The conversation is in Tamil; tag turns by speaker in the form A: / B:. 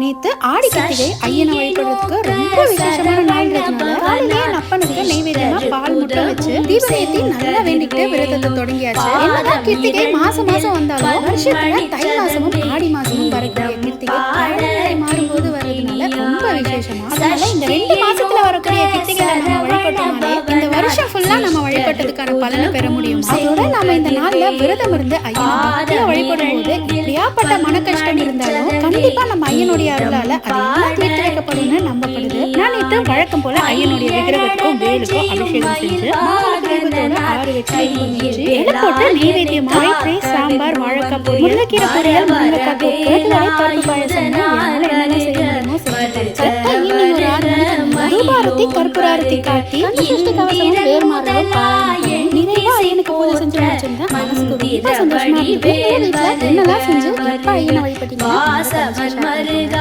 A: நேத்து ஆடி கிருத்திகை ஐயனை வழிபடுறதுக்கு ரொம்ப விசேஷமான நாள்ன்றதுனால காலையிலேயே என் அப்பனுக்கு நெய்வேத்தியமா பால் முட்டை வச்சு தீபநேத்தி நல்லா வேண்டிக்கிட்டு விரதத்தை தொடங்கியாச்சு. என்னதான் கிருத்திகை மாசம் மாசம் வந்தாலும் வருஷத்துல தை மாசமும் ஆடி மாசமும் வரக்கூடிய கிருத்திகை காலநிலை மாறும்போது வர்றதுனால ரொம்ப விசேஷமா. அதனால இந்த ரெண்டு மாசத்துல வரக்கூடிய கிருத்திகைகளை நம்ம வழிபட்டோம்னாலே இந்த வருஷம் ஃபுல்லா நம்ம வழிபட்டதுக்கான பலனை பெற முடியும். அதோட நாம இந்த நாள்ல விரதம் இருந்து ஐயனை வழிபடும் போது எப்படியாப்பட்ட மன கஷ்டம் இருந்தாலும் கண்டிப்பா நம்ம ஐயனுடைய அருளால அதெல்லாம் தீர்த்து வைக்கப்படும்னு நம்பப்படுது. நான் நேற்று வழக்கம் போல ஐயனுடைய விக்கிரகத்துக்கும் வேலுக்கும் அபிஷேகம் செஞ்சு மாமலை ஆறு வச்சு வச்சு போட்டு நெய்வேத்தியமா ஒயிட் சாம்பார் வாழைக்காய் பொரியல் முருங்கைக்கீரை பொரியல் முருங்கைக்காய் தொக்கு கருவாடை பருப்பு பாயசம் என்னால என்னென்ன செய்ய முடியுமோ செஞ்சு ஈவினிங் ஒரு ஆறு மணிக்கு தூபாரத்தி கற்பூராரத்தி காட்டி சுஷ்டி கவசமும் வேர்மாறலும் பாராயணம் முடிச்சிருந்தேன் மனசுக்கு ரொம்ப சந்தோஷமா இருக்கு. உங்க வீட்டுல என்னெல்லாம் செஞ்சு எப்ப ஐயனை வழிபட்டீங்க?